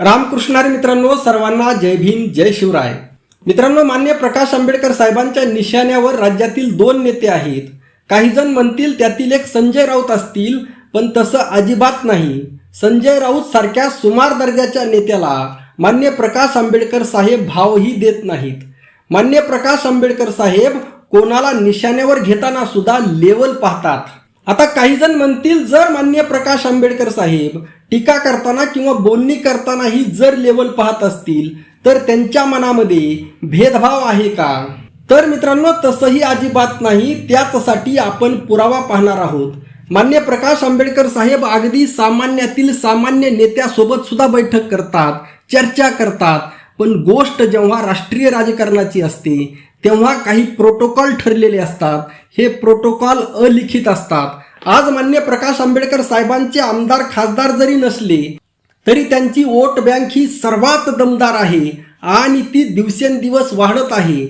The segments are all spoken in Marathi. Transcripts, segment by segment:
रामकृष्णारी मित्रांनो सर्वांना जय भीम जय शिवराय. मित्रांनो मान्य प्रकाश आंबेडकर साहेबांच्या निशाण्यावर राज्यातील दोन नेते आहेत. काही जण म्हणतील त्यातील एक संजय राऊत असतील पण तसं अजिबात नाही. संजय राऊत सारख्या सुमार दर्जाच्या नेत्याला मान्य प्रकाश आंबेडकर साहेब भावही देत नाहीत. मान्य प्रकाश आंबेडकर साहेब कोणाला निशाण्यावर घेताना सुद्धा लेवल पाहतात. आता काही जण म्हणतील जर मान्य प्रकाश आंबेडकर साहेब टीका करताना किंवा बोलणी करतानाही जर लेवल पाहत असतील तर त्यांच्या मनामध्ये भेदभाव आहे का? तर मित्रांनो तसंही अजिबात नाही त्याचसाठी आपण पुरावा पाहणार आहोत. मान्य प्रकाश आंबेडकर साहेब अगदी सामान्यातील सामान्य नेत्यासोबत सुद्धा बैठक करतात चर्चा करतात. पण गोष्ट जेव्हा राष्ट्रीय राजकारणाची असते तेव्हा काही प्रोटोकॉल ठरलेले असतात. हे प्रोटोकॉल अलिखित असतात. आज मान्य प्रकाश आंबेडकर साहेबांचे आमदार खासदार जरी नसले तरी त्यांची वोट बँक ही सर्वात दमदार आहे आणि ती दिवसेंदिवस वाढत आहे.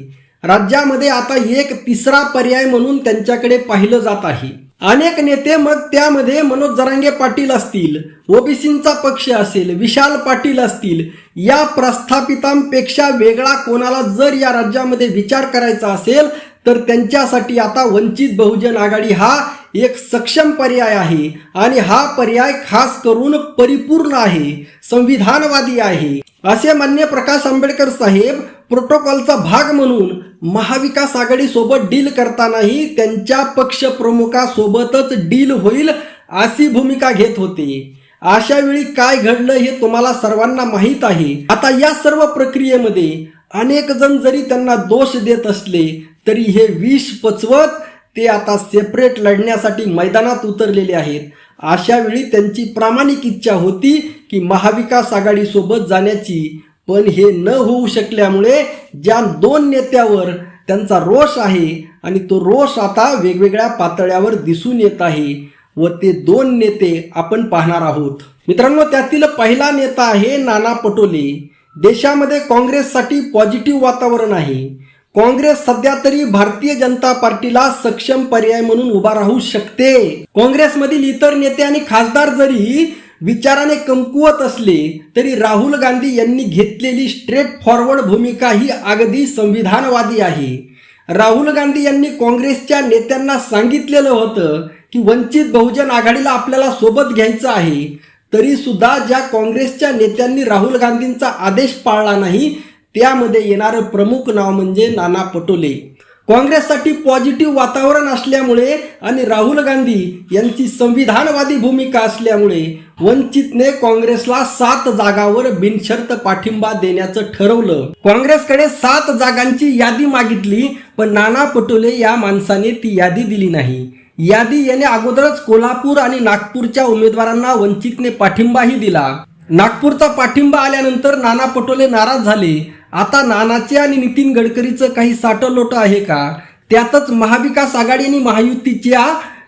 राज्यामध्ये आता एक तिसरा पर्याय म्हणून त्यांच्याकडे पाहिलं जात आहे. अनेक नेते मग त्यामध्ये मनोज जरांगे पाटील असतील ओबीसींचा पक्ष असेल विशाल पाटील असतील या प्रस्थापितांपेक्षा वेगळा कोणाला जर या राज्यामध्ये विचार करायचा असेल तर त्यांच्यासाठी आता वंचित बहुजन आघाडी हा एक सक्षम पर्याय आहे. आणि हा पर्याय खास करून परिपूर्ण आहे संविधानवादी आहे. असे मान्य प्रकाश आंबेडकर साहेब प्रोटोकॉलचा भाग म्हणून महाविकास आघाडीसोबत डील करतानाही त्यांच्या पक्ष प्रमुखासोबतच डील होईल अशी भूमिका घेत होते. अशा वेळी काय घडलं हे तुम्हाला सर्वांना माहीत आहे. आता या सर्व प्रक्रियेमध्ये अनेक जण जरी त्यांना दोष देत असले तरी हे विष पचवत ते आता सेपरेट लढण्यासाठी मैदानात उतरलेले आहेत. अशा वेळी त्यांची प्रामाणिक इच्छा होती की महाविकास आघाडीसोबत जाण्याची पण हे न होऊ शकल्यामुळे ज्या दोन नेत्यावर त्यांचा रोष आहे आणि तो रोष आता वेगवेगळ्या पातळ्यावर दिसून येत आहे व ते दोन नेते आपण पाहणार आहोत. मित्रांनो त्यातील पहिला नेता आहे नाना पटोले. देशामध्ये काँग्रेससाठी पॉझिटिव्ह वातावरण आहे. काँग्रेस सध्या तरी भारतीय जनता पार्टीला सक्षम पर्याय म्हणून उभा राहू शकते. काँग्रेसमधील इतर नेते आणि खासदार जरी विचाराने कमकुवत असले तरी राहुल गांधी यांनी घेतलेली स्ट्रेट फॉरवर्ड भूमिका ही अगदी संविधानवादी आहे. राहुल गांधी यांनी काँग्रेसच्या नेत्यांना सांगितलेलं होतं की वंचित बहुजन आघाडीला आपल्याला सोबत घ्यायचं आहे तरी सुद्धा ज्या काँग्रेसच्या नेत्यांनी राहुल गांधींचा आदेश पाळला नाही त्यामध्ये येणारं प्रमुख नाव म्हणजे नाना पटोले. काँग्रेससाठी पॉझिटिव्ह वातावरण असल्यामुळे आणि राहुल गांधी यांची संविधानवादी भूमिका असल्यामुळे वंचितने काँग्रेसला सात जागावर बिनशर्त पाठिंबा देण्याचं ठरवलं. काँग्रेसकडे सात जागांची यादी मागितली पण नाना पटोले या माणसाने ती यादी दिली नाही. यादी याने अगोदरच कोल्हापूर आणि नागपूरच्या उमेदवारांना वंचितने पाठिंबाही दिला. नागपूरचा पाठिंबा आल्यानंतर नाना पटोले नाराज झाले. आता नानाचे आणि नितीन गडकरीचं काही साठलोट आहे का? त्यातच महाविकास आघाडी आणि महायुतीच्या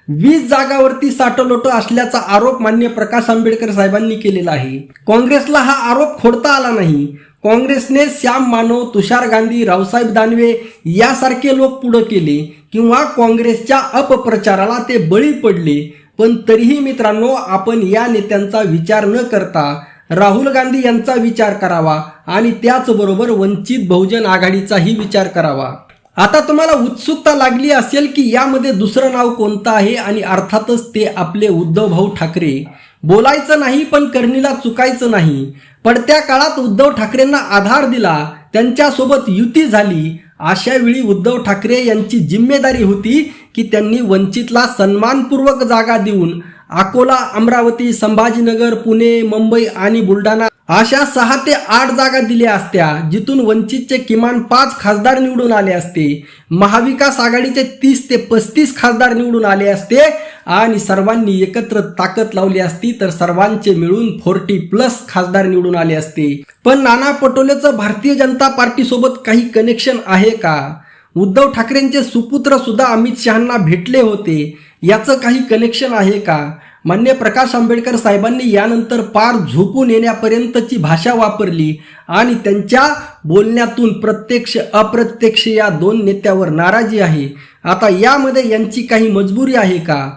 वीस जागावरती साठलोट असल्याचा आरोप मान्य प्रकाश आंबेडकर साहेबांनी केलेला आहे. काँग्रेसला हा आरोप खोडता आला नाही. काँग्रेसने श्याम मानव तुषार गांधी रावसाहेब दानवे यासारखे लोक पुढे केले किंवा काँग्रेसच्या अपप्रचाराला ते बळी पडले. पण तरीही मित्रांनो आपण या नेत्यांचा विचार न करता राहुल गांधी यांचा विचार करावा. आणि त्याचबरोबर वंचित बहुजन आघाडीचाही विचार करावा. आता तुम्हाला उत्सुकता लागली असेल की यामध्ये दुसरं नाव कोणतं आहे आणि अर्थातच ते आपले उद्धव भाऊ ठाकरे. बोलायचं नाही पण करणीला चुकायचं नाही. पडत्या काळात उद्धव ठाकरेंना आधार दिला त्यांच्यासोबत युती झाली. अशा वेळी उद्धव ठाकरे यांची जिम्मेदारी होती की त्यांनी वंचितला सन्मानपूर्वक जागा देऊन अकोला अमरावती संभाजीनगर पुणे मुंबई आणि बुलढाणा अशा सहा ते आठ जागा दिल्या असत्या जिथून वंचितचे किमान पाच खासदार निवडून आले असते. महाविकास आघाडीचे तीस ते पस्तीस खासदार निवडून आले असते आणि सर्वांनी एकत्र ताकद लावली असती तर सर्वांचे मिळून फोर्टी प्लस खासदार निवडून आले असते. पण नाना पटोलेचं भारतीय जनता पार्टी सोबत काही कनेक्शन आहे का? उद्धव ठाकरेंचे सुपुत्र सुद्धा अमित शहांना भेटले होते. याचं काही कनेक्शन आहे का? मान्य प्रकाश आंबेडकर साहेबांनी यानंतर पार झोपून येण्यापर्यंतची भाषा वापरली आणि त्यांच्या बोलण्यातून प्रत्यक्ष अप्रत्यक्ष या दोन नेत्यावर नाराजी आहे. आता यामध्ये यांची काही मजबुरी आहे का?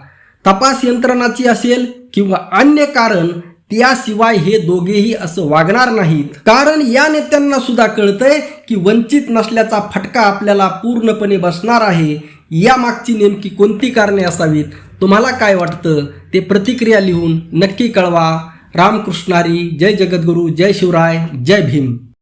तपास यंत्रणाची असेल किंवा अन्य कारण त्याशिवाय हे दोघेही असं वागणार नाहीत. कारण या नेत्यांना सुद्धा कळतंय की वंचित नसल्याचा फटका आपल्याला पूर्णपणे बसणार आहे. यामागची नेमकी कोणती कारणे असावीत? तुम्हाला काय वाटतं? ते प्रतिक्रिया लिहून नक्की कळवा. रामकृष्णारी जय जगद्गुरू जय शिवराय जय भीम.